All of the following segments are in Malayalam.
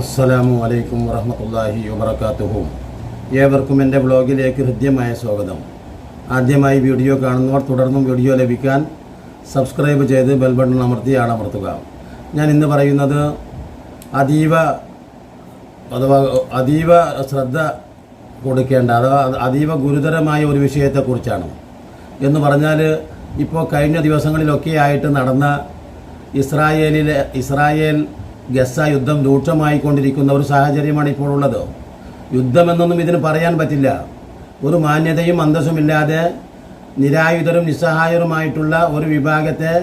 അസ്സലാമു അലൈക്കും വറഹമത്തല്ലാഹി വബർക്കാത്തുഹും ഏവർക്കും എന്റെ ബ്ലോഗിലേക്ക് ഹൃദ്യമായ സ്വാഗതം. ആദ്യമായി വീഡിയോ കാണുന്നവർ തുടർന്നും വീഡിയോ ലഭിക്കാൻ സബ്സ്ക്രൈബ് ചെയ്ത് ബെൽ ബട്ടൺ അമർത്തി ആളമർത്തുക. ഞാൻ ഇന്ന് പറയുന്നത് അതീവ അഥവാ അതീവ ശ്രദ്ധ കൊടുക്കേണ്ട അഥവാ അതീവ ഗുരുതരമായ ഒരു വിഷയത്തെക്കുറിച്ചാണ്. എന്ന് പറഞ്ഞാൽ ഇപ്പോൾ കഴിഞ്ഞ ദിവസങ്ങളിലൊക്കെ ആയിട്ട് നടന്ന ഇസ്രായേലിലെ ഇസ്രായേൽ ഗസ യുദ്ധം രൂക്ഷമായിക്കൊണ്ടിരിക്കുന്ന ഒരു സാഹചര്യമാണ് ഇപ്പോൾ ഉള്ളത് യുദ്ധമെന്നൊന്നും ഇതിന് പറയാൻ പറ്റില്ല. ഒരു മാന്യതയും അന്തസ്സുമില്ലാതെ നിരായുധരും നിസ്സഹായരുമായിട്ടുള്ള ഒരു വിഭാഗത്തെ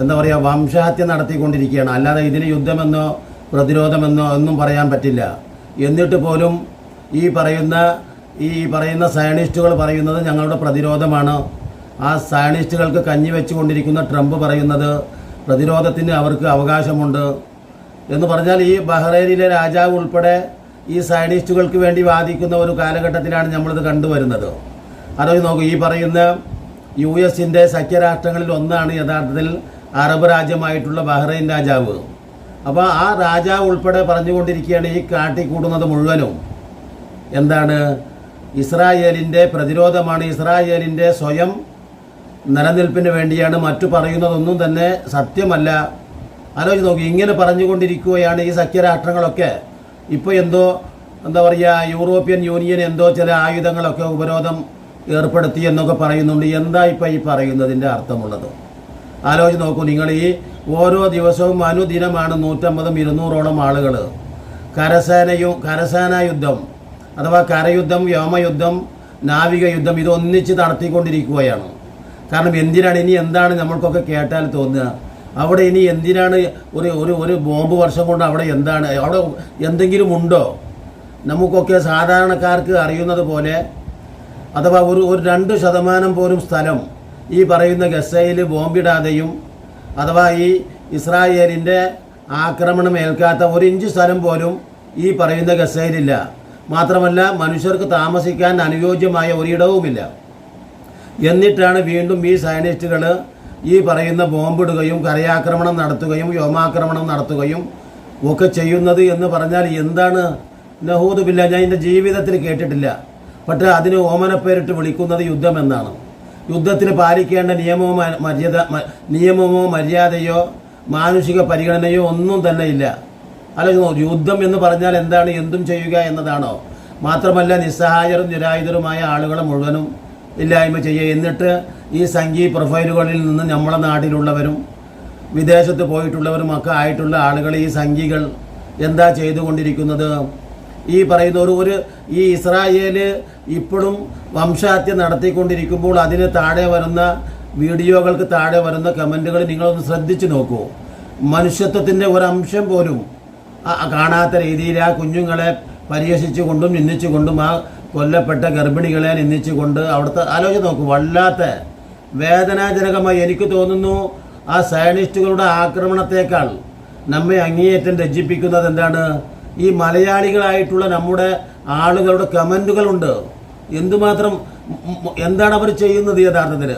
എന്താ പറയുക വംശഹത്യ നടത്തിക്കൊണ്ടിരിക്കുകയാണ്. അല്ലാതെ ഇതിന് യുദ്ധമെന്നോ പ്രതിരോധമെന്നോ ഒന്നും പറയാൻ പറ്റില്ല. എന്നിട്ട് പോലും ഈ പറയുന്ന ഈ പറയുന്ന സയണിസ്റ്റുകൾ പറയുന്നത് ഞങ്ങളുടെ പ്രതിരോധമാണ്. ആ സയണിസ്റ്റുകൾക്ക് കഞ്ഞി വെച്ചുകൊണ്ടിരിക്കുന്ന ട്രംപ് പറയുന്നത് പ്രതിരോധത്തിന് അവർക്ക് അവകാശമുണ്ട്. എന്ന് പറഞ്ഞാൽ ഈ ബഹ്റൈനിലെ രാജാവ് ഉൾപ്പെടെ ഈ സയനിസ്റ്റുകൾക്ക് വേണ്ടി വാദിക്കുന്ന ഒരു കാലഘട്ടത്തിലാണ് നമ്മളിത് കണ്ടുവരുന്നത്. അതായത് നോക്കൂ ഈ പറയുന്ന യു എസിന്റെ സഖ്യരാഷ്ട്രങ്ങളിൽ ഒന്നാണ് യഥാർത്ഥത്തിൽ അറബ് രാജ്യമായിട്ടുള്ള ബഹ്റൈൻ രാജാവ്. അപ്പോൾ ആ രാജാവ് ഉൾപ്പെടെ പറഞ്ഞുകൊണ്ടിരിക്കുകയാണ് ഈ കാട്ടിക്കൂടുന്നത് മുഴുവനും. എന്താണ്? ഇസ്രായേലിന്റെ പ്രതിരോധമാണ്. ഇസ്രായേലിന്റെ സ്വയം നിലനിൽപ്പിന് വേണ്ടിയാണ് മറ്റു പറയുന്നതൊന്നും തന്നെ സത്യമല്ല. ആലോചിച്ച് നോക്കി ഇങ്ങനെ പറഞ്ഞുകൊണ്ടിരിക്കുകയാണ് ഈ സഖ്യരാഷ്ട്രങ്ങളൊക്കെ. ഇപ്പോൾ എന്തോ എന്താ പറയുക യൂറോപ്യൻ യൂണിയൻ എന്തോ ചില ആയുധങ്ങളൊക്കെ ഉപരോധം ഏർപ്പെടുത്തി എന്നൊക്കെ പറയുന്നുണ്ട്. എന്താ ഇപ്പം ഈ പറയുന്നതിന്റെ അർത്ഥമുള്ളത്? ആലോചിച്ച് നോക്കൂ നിങ്ങൾ ഈ ഓരോ ദിവസവും അനുദിനമാണ് നൂറ്റമ്പതും ഇരുന്നൂറോളം ആളുകൾ. കരസേനയും കരസേനാ യുദ്ധം അഥവാ കരയുദ്ധം വ്യോമയുദ്ധം നാവിക യുദ്ധം ഇത് ഒന്നിച്ച് നടത്തിക്കൊണ്ടിരിക്കുകയാണ്. കാരണം എന്തിനാണ് ഇനി എന്താണ് നമ്മൾക്കൊക്കെ കേട്ടാൽ തോന്നുക? അവിടെ ഇനി എന്തിനാണ് ഒരു ഒരു ഒരു ബോംബ് വർഷം കൊണ്ട് അവിടെ എന്താണ്? അവിടെ എന്തെങ്കിലും ഉണ്ടോ? നമുക്കൊക്കെ സാധാരണക്കാർക്ക് അറിയുന്നത് പോലെ അഥവാ ഒരു ഒരു രണ്ട് ശതമാനം പോലും സ്ഥലം ഈ പറയുന്ന ഗസയിൽ ബോംബിടാതെയും അഥവാ ഈ ഇസ്രായേലിന്റെ ആക്രമണം ഏൽക്കാത്ത ഒരു ഇഞ്ച് സ്ഥലം പോലും ഈ പറയുന്ന ഗസയിലില്ല. മാത്രമല്ല മനുഷ്യർക്ക് താമസിക്കാൻ അനുയോജ്യമായ ഒരിടവുമില്ല. എന്നിട്ടാണ് വീണ്ടും ഈ സയനിസ്റ്റുകൾ ഈ പറയുന്ന ബോംബിടുകയും കരയാക്രമണം നടത്തുകയും വ്യോമാക്രമണം നടത്തുകയും ഒക്കെ ചെയ്യുന്നത് എന്ന് പറഞ്ഞാൽ എന്താണ്? നഹൂദ് ബില്ല ഞാൻ എന്റെ ജീവിതത്തിൽ കേട്ടിട്ടില്ല. പക്ഷേ അതിന് ഓമനപ്പേരിട്ട് വിളിക്കുന്നത് യുദ്ധമെന്നാണ് യുദ്ധത്തിൽ പാലിക്കേണ്ട നിയമമോ മര്യാദ നിയമമോ മര്യാദയോ മാനുഷിക പരിഗണനയോ ഒന്നും തന്നെ ഇല്ല. അല്ലെങ്കിൽ യുദ്ധം എന്ന് പറഞ്ഞാൽ എന്താണ്? എന്തും ചെയ്യുക എന്നതാണോ? മാത്രമല്ല നിസ്സഹായരും നിരായുധരുമായ ആളുകളെ മുഴുവനും ഇല്ലായ്മ ചെയ്യുക എന്നിട്ട് ഈ സംഘീ പ്രൊഫൈലുകളിൽ നിന്ന് നമ്മളെ നാട്ടിലുള്ളവരും വിദേശത്ത് പോയിട്ടുള്ളവരും ഒക്കെ ആയിട്ടുള്ള ആളുകൾ ഈ സംഘികൾ എന്താ ചെയ്തുകൊണ്ടിരിക്കുന്നത്? ഈ പറയുന്ന ഒരു ഒരു ഈ ഇസ്രായേൽ ഇപ്പോഴും വംശാത്യം നടത്തിക്കൊണ്ടിരിക്കുമ്പോൾ അതിന് താഴെ വരുന്ന വീഡിയോകൾക്ക് താഴെ വരുന്ന കമന്റുകൾ നിങ്ങളൊന്ന് ശ്രദ്ധിച്ചു നോക്കൂ. മനുഷ്യത്വത്തിന്റെ ഒരംശം പോലും കാണാത്ത രീതിയിൽ ആ കുഞ്ഞുങ്ങളെ പരിഹസിച്ചുകൊണ്ടും നിന്ദിച്ചുകൊണ്ടും ആ കൊല്ലപ്പെട്ട ഗർഭിണികളെ നിന്ദിച്ചുകൊണ്ട് അവിടുത്തെ ആലോചന നോക്കൂ വല്ലാത്ത വേദനാജനകമായി എനിക്ക് തോന്നുന്നു ആ സയനിസ്റ്റുകളുടെ ആക്രമണത്തേക്കാൾ നമ്മെ അങ്ങേയറ്റം രചിപ്പിക്കുന്നത് എന്താണ്? ഈ മലയാളികളായിട്ടുള്ള നമ്മുടെ ആളുകളുടെ കമന്റുകളുണ്ട് എന്തുമാത്രം എന്താണ് അവർ ചെയ്യുന്നത് യഥാർത്ഥത്തിൽ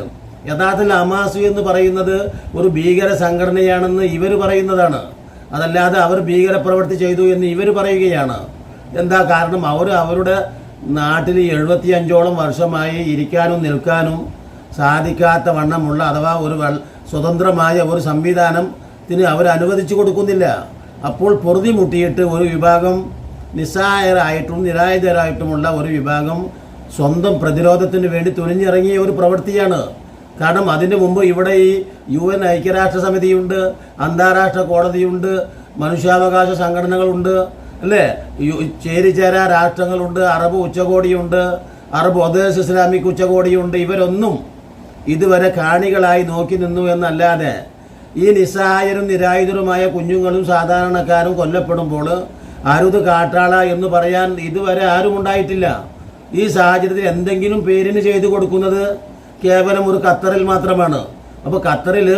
യഥാർത്ഥത്തിൽ അമാസു എന്ന് പറയുന്നത് ഒരു ഭീകര സംഘടനയാണെന്ന് ഇവർ പറയുന്നതാണ്. അതല്ലാതെ അവർ ഭീകരപ്രവൃത്തി ചെയ്തു എന്ന് ഇവർ പറയുകയാണ്. എന്താ കാരണം? അവർ അവരുടെ നാട്ടിൽ എഴുപത്തി അഞ്ചോളം വർഷമായി ഇരിക്കാനും നിൽക്കാനും സാധിക്കാത്ത വണ്ണമുള്ള അഥവാ ഒരു സ്വതന്ത്രമായ ഒരു സംവിധാനത്തിന് അവർ അനുവദിച്ചു കൊടുക്കുന്നില്ല. അപ്പോൾ പൊറുതി മുട്ടിയിട്ട് ഒരു വിഭാഗം നിസ്സഹായരായിട്ടും നിരായുധരായിട്ടുമുള്ള ഒരു വിഭാഗം സ്വന്തം പ്രതിരോധത്തിന് വേണ്ടി തുനിഞ്ഞിറങ്ങിയ ഒരു പ്രവൃത്തിയാണ്. കാരണം അതിനു മുമ്പ് ഇവിടെ ഈ യു എൻ ഐക്യരാഷ്ട്ര സമിതിയുണ്ട് അന്താരാഷ്ട്ര കോടതിയുണ്ട് മനുഷ്യാവകാശ സംഘടനകളുണ്ട് അല്ലേ? ചേരി ചേരിചേരാ രാഷ്ട്രങ്ങളുണ്ട് അറബ് ഉച്ചകോടിയുണ്ട് അറബ് ഒദേശ് ഇസ്ലാമിക് ഉച്ചകോടിയുണ്ട്. ഇവരൊന്നും ഇതുവരെ കാണികളായി നോക്കി നിന്നു എന്നല്ലാതെ ഈ നിസ്സഹായരും നിരായുധരുമായ കുഞ്ഞുങ്ങളും സാധാരണക്കാരും കൊല്ലപ്പെടുമ്പോൾ അരുത് കാട്ടാള എന്ന് പറയാൻ ഇതുവരെ ആരും ഉണ്ടായിട്ടില്ല. ഈ സാഹചര്യത്തിൽ എന്തെങ്കിലും പേരിന് ചെയ്തു കൊടുക്കുന്നത് കേവലം ഒരു ഖത്തറിൽ മാത്രമാണ്. അപ്പോൾ ഖത്തറിൽ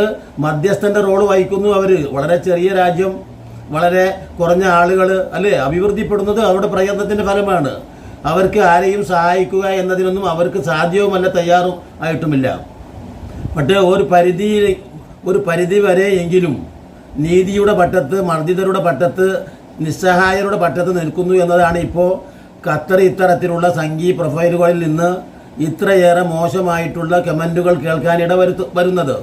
മധ്യസ്ഥന്റെ റോൾ വഹിക്കുന്നു അവർ വളരെ ചെറിയ രാജ്യം. വളരെ കുറഞ്ഞ ആളുകൾ അല്ലേ അഭിവൃദ്ധിപ്പെടുന്നത് അവരുടെ പ്രയത്നത്തിന്റെ ഫലമാണ്. അവർക്ക് ആരെയും സഹായിക്കുക എന്നതിനൊന്നും അവർക്ക് സാധ്യവുമല്ല തയ്യാറും ആയിട്ടുമില്ല. പക്ഷേ ഒരു പരിധിയിൽ ഒരു പരിധി വരെ എങ്കിലും നീതിയുടെ പട്ടത്ത് മർദ്ദിതരുടെ പട്ടത്ത് നിസ്സഹായരുടെ പട്ടത്ത് നിൽക്കുന്നു എന്നതാണ് ഇപ്പോൾ ഖത്തർ ഇത്തരത്തിലുള്ള സംഗീ പ്രൊഫൈലുകളിൽ നിന്ന് ഇത്രയേറെ മോശമായിട്ടുള്ള കമന്റുകൾ കേൾക്കാൻ വരുത്തു വരുന്നത്.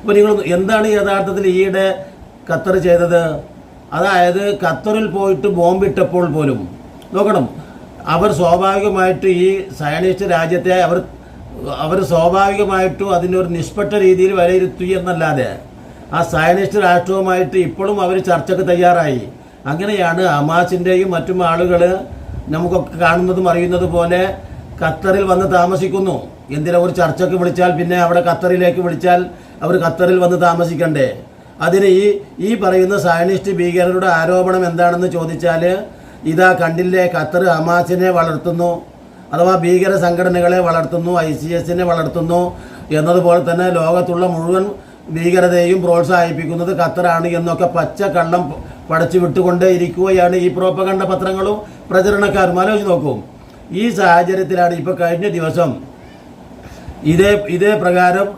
അപ്പോൾ നിങ്ങൾ എന്താണ് യഥാർത്ഥത്തിൽ ഈയിടെ ഖത്തർ ചെയ്തത്? അതായത് ഖത്തറിൽ പോയിട്ട് ബോംബിട്ടപ്പോൾ പോലും നോക്കണം. അവർ സ്വാഭാവികമായിട്ട് ഈ സയനിസ്റ്റ് രാജ്യത്തെ അവർ അവർ സ്വാഭാവികമായിട്ടും അതിനൊരു നിഷ്പക്ഷ രീതിയിൽ വിലയിരുത്തി എന്നല്ലാതെ ആ സയനിസ്റ്റ് രാഷ്ട്രവുമായിട്ട് ഇപ്പോഴും അവർ ചർച്ചയ്ക്ക് തയ്യാറായി. അങ്ങനെയാണ് ഹമാസിന്റെയും മറ്റും ആളുകൾ നമുക്കൊക്കെ കാണുന്നതും അറിയുന്നത് പോലെ ഖത്തറിൽ വന്ന് താമസിക്കുന്നു. എന്തിനാ ഒരു ചർച്ചയ്ക്ക് വിളിച്ചാൽ പിന്നെ അവിടെ ഖത്തറിലേക്ക് വിളിച്ചാൽ അവർ ഖത്തറിൽ വന്ന് താമസിക്കണ്ടേ? അതിന് ഈ ഈ പറയുന്ന സയനിസ്റ്റ് ഭീകരരുടെ ആരോപണം എന്താണെന്ന് ചോദിച്ചാൽ ഇതാ കണ്ടില്ലേ ഖത്തർ ഹമാസിനെ വളർത്തുന്നു അഥവാ ഭീകര സംഘടനകളെ വളർത്തുന്നു ഐ സി എസിനെ വളർത്തുന്നു എന്നതുപോലെ തന്നെ ലോകത്തുള്ള മുഴുവൻ ഭീകരതയും പ്രോത്സാഹിപ്പിക്കുന്നത് ഖത്തറാണ് എന്നൊക്കെ പച്ച കള്ളം പടച്ചു വിട്ടുകൊണ്ടേ ഇരിക്കുകയാണ് ഈ പ്രോപ്പകണ്ട പത്രങ്ങളും പ്രചരണക്കാരും. ആലോചിച്ച് നോക്കും. ഈ സാഹചര്യത്തിലാണ് ഇപ്പോൾ കഴിഞ്ഞ ദിവസം ഇതേ ഇതേ പ്രകാരം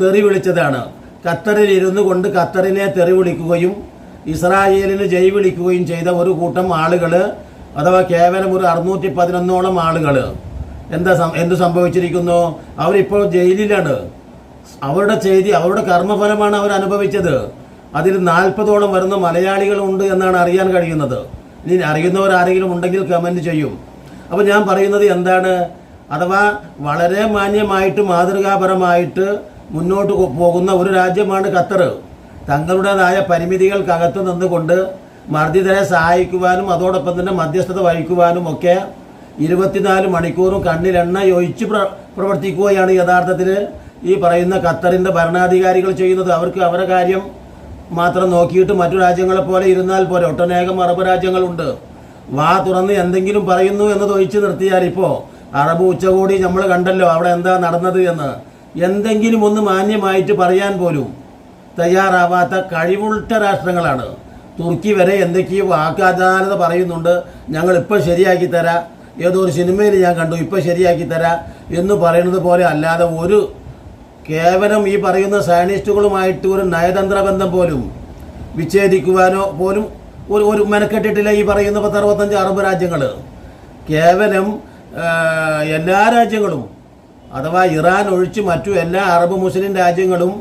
തെറി വിളിച്ചതാണ്. ഖത്തറിൽ ഇരുന്നു കൊണ്ട് ഖത്തറിനെ തെറി വിളിക്കുകയും ഇസ്രായേലിന് ജയ് വിളിക്കുകയും ചെയ്ത ഒരു കൂട്ടം ആളുകൾ അഥവാ കേവലം ഒരു അറുന്നൂറ്റി പതിനൊന്നോളം ആളുകൾ എന്താ എന്ത് സംഭവിച്ചിരിക്കുന്നു? അവരിപ്പോൾ ജയിലിലാണ്. അവരുടെ ചെയ്തി അവരുടെ കർമ്മഫലമാണ് അവർ അനുഭവിച്ചത്. അതിൽ നാൽപ്പതോളം വരുന്ന മലയാളികളുണ്ട് എന്നാണ് അറിയാൻ കഴിയുന്നത്. ഇനി അറിയുന്നവർ ആരെങ്കിലും ഉണ്ടെങ്കിൽ കമന്റ് ചെയ്യും. അപ്പോൾ ഞാൻ പറയുന്നത് എന്താണ്? അഥവാ വളരെ മാന്യമായിട്ട് മാതൃകാപരമായിട്ട് മുന്നോട്ട് പോകുന്ന ഒരു രാജ്യമാണ് ഖത്തർ. തങ്ങളുടേതായ പരിമിതികൾക്കകത്ത് നിന്നുകൊണ്ട് മർദ്ദിതരെ സഹായിക്കുവാനും അതോടൊപ്പം തന്നെ മധ്യസ്ഥത വഹിക്കുവാനും ഒക്കെ ഇരുപത്തിനാല് മണിക്കൂറും കണ്ണിലെണ്ണ ഒഴിച്ച് പ്ര പ്രവർത്തിക്കുകയാണ് യഥാർത്ഥത്തിൽ ഈ പറയുന്ന ഖത്തറിന്റെ ഭരണാധികാരികൾ ചെയ്യുന്നത്. അവർക്ക് അവരുടെ കാര്യം മാത്രം നോക്കിയിട്ട് മറ്റു രാജ്യങ്ങളെ പോലെ ഇരുന്നാൽ പോലെ ഒട്ടനേകം അറബ് രാജ്യങ്ങളുണ്ട്. വാ തുറന്ന് എന്തെങ്കിലും പറയുന്നു എന്നത് ഒഴിച്ചു നിർത്തിയാൽ ഇപ്പോൾ അറബ് ഉച്ചകോടി നമ്മൾ കണ്ടല്ലോ. അവിടെ എന്താ നടന്നത് എന്ന്. എന്തെങ്കിലും ഒന്ന് മാന്യമായിട്ട് പറയാൻ പോലും തയ്യാറാവാത്ത കഴിവുൾട്ട രാഷ്ട്രങ്ങളാണ്. തുർക്കി വരെ എന്തൊക്കെയോ വാക്കാചാരത പറയുന്നുണ്ട്. ഞങ്ങൾ ഇപ്പം ശരിയാക്കി തരാം. ഏതോ ഒരു സിനിമയിൽ ഞാൻ കണ്ടു ഇപ്പോൾ ശരിയാക്കി തരാ എന്ന് പറയുന്നത് പോലെ അല്ലാതെ ഒരു കേവലം ഈ പറയുന്ന സയനിസ്റ്റുകളുമായിട്ട് ഒരു നയതന്ത്ര ബന്ധം പോലും വിച്ഛേദിക്കുവാനോ പോലും ഒരു ഒരു മെനക്കെട്ടിട്ടില്ല ഈ പറയുന്ന പത്തറുപത്തഞ്ച് അറബ് രാജ്യങ്ങൾ കേവലം എല്ലാ രാജ്യങ്ങളും അഥവാ ഇറാൻ ഒഴിച്ച് മറ്റു എല്ലാ അറബ് മുസ്ലിം രാജ്യങ്ങളും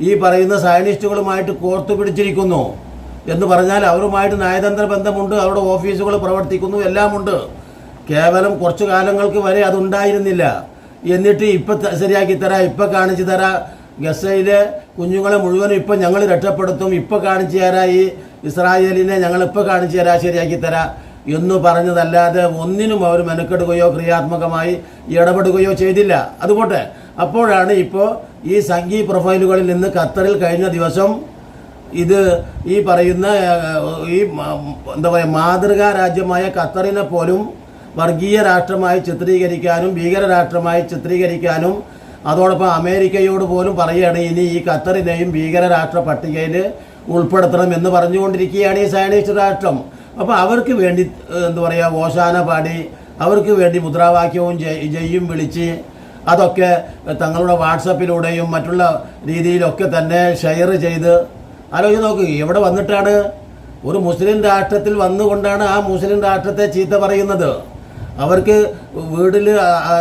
ഈ പറയുന്ന സയനിസ്റ്റുകളുമായിട്ട് കോർത്തു പിടിച്ചിരിക്കുന്നു എന്ന് പറഞ്ഞാൽ അവരുമായിട്ട് നയതന്ത്ര ബന്ധമുണ്ട് അവരുടെ ഓഫീസുകൾ പ്രവർത്തിക്കുന്നു എല്ലാമുണ്ട്. കേവലം കുറച്ചു കാലങ്ങൾക്ക് വരെ അതുണ്ടായിരുന്നില്ല. എന്നിട്ട് ഇപ്പം ശരിയാക്കി തരാം ഇപ്പം കാണിച്ചു തരാം. ഗസയിലെ കുഞ്ഞുങ്ങളെ മുഴുവനും ഇപ്പം ഞങ്ങൾ രക്ഷപ്പെടുത്തും. ഇപ്പം കാണിച്ചു തരാം ഈ ഇസ്രായേലിനെ ഞങ്ങൾ ഇപ്പം കാണിച്ചു തരാം ശരിയാക്കി തരാം. എന്ന് പറഞ്ഞതല്ലാതെ ഒന്നിനും അവർ മെനക്കെടുകയോ ക്രിയാത്മകമായി ഇടപെടുകയോ ചെയ്തില്ല. അതുപോട്ടെ അപ്പോഴാണ് ഇപ്പോൾ ഈ സംഘീ പ്രൊഫൈലുകളിൽ നിന്ന് ഖത്തറിൽ കഴിഞ്ഞ ദിവസം ഇത് ഈ പറയുന്ന ഈ എന്താ പറയുക മാതൃകാ രാജ്യമായ ഖത്തറിനെ പോലും വർഗീയ രാഷ്ട്രമായി ചിത്രീകരിക്കാനും ഭീകര രാഷ്ട്രമായി ചിത്രീകരിക്കാനും അതോടൊപ്പം അമേരിക്കയോട് പോലും പറയുകയാണ് ഇനി ഈ ഖത്തറിനെയും ഭീകര രാഷ്ട്ര പട്ടികയിൽ ഉൾപ്പെടുത്തണം എന്ന് പറഞ്ഞുകൊണ്ടിരിക്കുകയാണ് ഈ സയനിസ്റ്റ് രാഷ്ട്രം. അപ്പോൾ അവർക്ക് വേണ്ടി എന്താ പറയുക ഓശാന പാടി അവർക്ക് വേണ്ടി മുദ്രാവാക്യവും ജയ് ജയ്യും വിളിച്ച് അതൊക്കെ തങ്ങളുടെ വാട്സപ്പിലൂടെയും മറ്റുള്ള രീതിയിലൊക്കെ തന്നെ ഷെയർ ചെയ്ത് ആലോചിച്ച് നോക്ക് എവിടെ വന്നിട്ടാണ് ഒരു മുസ്ലിം രാഷ്ട്രത്തിൽ വന്നുകൊണ്ടാണ് ആ മുസ്ലിം രാഷ്ട്രത്തെ ചീത്ത പറയുന്നത്? അവർക്ക് വീട്ടിൽ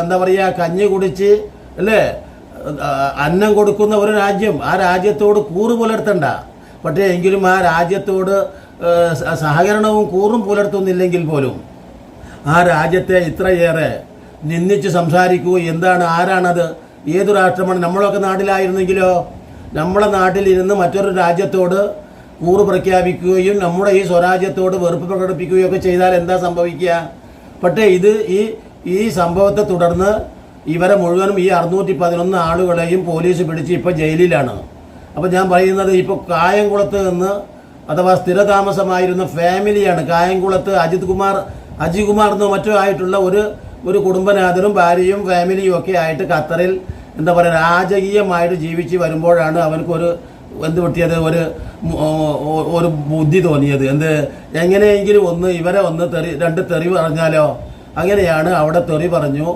എന്താ പറയുക കഞ്ഞി കുടിച്ച് അല്ലേ? അന്നം കൊടുക്കുന്ന ഒരു രാജ്യം ആ രാജ്യത്തോട് കൂറ് പുലർത്തണ്ട. പക്ഷേ എങ്കിലും ആ രാജ്യത്തോട് സഹകരണവും കൂറും പുലർത്തുന്നില്ലെങ്കിൽ പോലും ആ രാജ്യത്തെ ഇത്രയേറെ നിന്ദിച്ച് സംസാരിക്കൂ. എന്താണ് ആരാണത്? ഏതു രാഷ്ട്രമാണ്? നമ്മളൊക്കെ നാട്ടിലായിരുന്നെങ്കിലോ? നമ്മളെ നാട്ടിലിരുന്ന് മറ്റൊരു രാജ്യത്തോട് കൂറ് പ്രഖ്യാപിക്കുകയും നമ്മുടെ ഈ സ്വരാജ്യത്തോട് വെറുപ്പ് പ്രകടിപ്പിക്കുകയും ഒക്കെ ചെയ്താൽ എന്താ സംഭവിക്കുക? പക്ഷേ ഇത് ഈ ഈ സംഭവത്തെ തുടർന്ന് ഇവരെ മുഴുവനും ഈ അറുന്നൂറ്റി പതിനൊന്ന് ആളുകളെയും പോലീസ് പിടിച്ച് ഇപ്പോൾ ജയിലിലാണ്. അപ്പോൾ ഞാൻ പറയുന്നത് ഇപ്പോൾ കായംകുളത്ത് നിന്ന് അഥവാ സ്ഥിരതാമസമായിരുന്ന ഫാമിലിയാണ്. കായംകുളത്ത് അജിത് കുമാർ അജിത് കുമാർ എന്നോ മറ്റോ ആയിട്ടുള്ള ഒരു ഒരു കുടുംബനാഥനും ഭാര്യയും ഫാമിലിയും ഒക്കെ ആയിട്ട് ഖത്തറിൽ എന്താ പറയുക രാജകീയമായിട്ട് ജീവിച്ച് വരുമ്പോഴാണ് അവർക്കൊരു എന്ത് പറ്റിയത് ഒരു ഒരു ബുദ്ധി തോന്നിയത്. എന്ത് എങ്ങനെയെങ്കിലും ഒന്ന് ഇവരെ ഒന്ന് തെറി രണ്ട് തെറി പറഞ്ഞാലോ? അങ്ങനെയാണ് അവിടെ തെറി പറഞ്ഞു.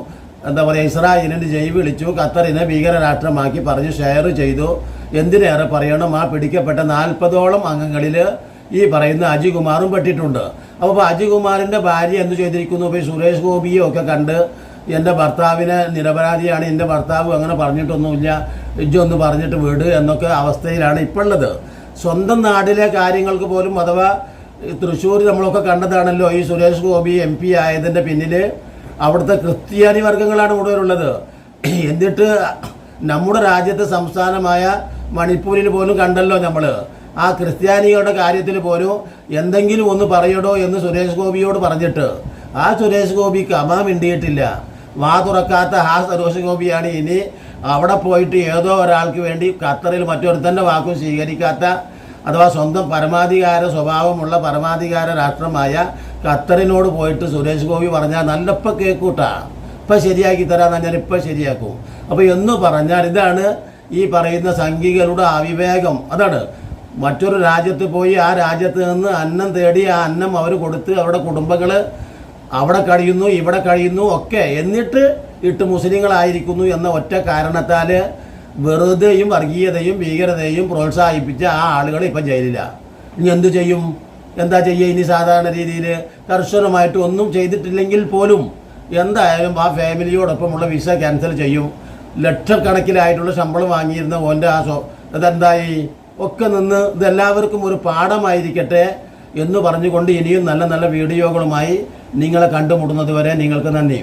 എന്താ പറയുക ഇസ്രായേലിന് ജയ് വിളിച്ചു ഖത്തറിനെ ഭീകരരാഷ്ട്രമാക്കി പറഞ്ഞ് ഷെയർ ചെയ്തു. എന്തിനേറെ പറയണം? ആ പിടിക്കപ്പെട്ട നാൽപ്പതോളം അംഗങ്ങളിൽ ഈ പറയുന്ന അജികുമാറും പെട്ടിട്ടുണ്ട്. അപ്പോൾ അജികുമാറിന്റെ ഭാര്യ എന്ത് ചെയ്തിരിക്കുന്നു? ഇപ്പോൾ സുരേഷ് ഗോപിയെ ഒക്കെ കണ്ട് എന്റെ ഭർത്താവിനെ നിരപരാധിയാണ് എന്റെ ഭർത്താവ് അങ്ങനെ പറഞ്ഞിട്ടൊന്നുമില്ല ഇജ്ജൊന്ന് പറഞ്ഞിട്ട് വിട് എന്നൊക്കെ അവസ്ഥയിലാണ് ഇപ്പോൾ ഉള്ളത് സ്വന്തം നാടിലെ കാര്യങ്ങൾക്ക് പോലും അഥവാ തൃശ്ശൂർ നമ്മളൊക്കെ കണ്ടതാണല്ലോ ഈ സുരേഷ് ഗോപി എം പി ആയതിന്റെ പിന്നിൽ അവിടുത്തെ ക്രിസ്ത്യാനി വർഗങ്ങളാണ് കൂടുതലുള്ളത്. എന്നിട്ട് നമ്മുടെ രാജ്യത്തെ സംസ്ഥാനമായ മണിപ്പൂരിൽ പോലും കണ്ടല്ലോ നമ്മൾ ആ ക്രിസ്ത്യാനികളുടെ കാര്യത്തിൽ പോലും എന്തെങ്കിലും ഒന്ന് പറയടോ എന്ന് സുരേഷ് ഗോപിയോട് പറഞ്ഞിട്ട്. ആ സുരേഷ് ഗോപിക്ക് അമാ മിണ്ടിയിട്ടില്ല. വാ തുറക്കാത്ത ആ സുരേഷ് ഗോപിയാണ് ഇനി അവിടെ പോയിട്ട് ഏതോ ഒരാൾക്ക് വേണ്ടി ഖത്തറിൽ മറ്റൊരുത്തന്റെ വാക്കും സ്വീകരിക്കാത്ത അഥവാ സ്വന്തം പരമാധികാര സ്വഭാവമുള്ള പരമാധികാര രാഷ്ട്രമായ ഖത്തറിനോട് പോയിട്ട് സുരേഷ് ഗോപി പറഞ്ഞാൽ നല്ലപ്പ കേൾക്കൂട്ടാ ഇപ്പം ശരിയാക്കി തരാമെന്ന് ഞാൻ ഇപ്പം ശരിയാക്കും. അപ്പോൾ എന്ന് പറഞ്ഞാൽ ഇതാണ് ഈ പറയുന്ന സംഘികളുടെ അവിവേകം. അതാണ്. മറ്റൊരു രാജ്യത്ത് പോയി ആ രാജ്യത്ത് നിന്ന് അന്നം തേടി ആ അന്നം അവർ കൊടുത്ത് അവരുടെ കുടുംബങ്ങൾ അവിടെ കഴിയുന്നു ഇവിടെ കഴിയുന്നു ഒക്കെ എന്നിട്ട് ഇട്ട് മുസ്ലിങ്ങളായിരിക്കുന്നു എന്ന ഒറ്റ കാരണത്താൽ വെറുതെയും വർഗീയതയും ഭീകരതയും പ്രോത്സാഹിപ്പിച്ച ആ ആളുകൾ ഇപ്പം ജയിലിലാണ് ഇനി എന്തു ചെയ്യും? എന്താ ചെയ്യുക ഇനി സാധാരണ രീതിയിൽ കർശനമായിട്ട് ഒന്നും ചെയ്തിട്ടില്ലെങ്കിൽ പോലും എന്തായാലും ആ ഫാമിലിയോടൊപ്പമുള്ള വിസ ക്യാൻസൽ ചെയ്യും. ലക്ഷക്കണക്കിലായിട്ടുള്ള ശമ്പളം വാങ്ങിയിരുന്ന ഓന്റെ ആ സ്വ അതെന്തായി ഒക്കെ നിന്ന് ഇതെല്ലാവർക്കും ഒരു പാഠമായിരിക്കട്ടെ എന്ന് പറഞ്ഞുകൊണ്ട് ഇനിയും നല്ല നല്ല വീഡിയോകളുമായി നിങ്ങളെ കണ്ടുമുട്ടുന്നത് വരെ നിങ്ങൾക്ക് നന്ദി.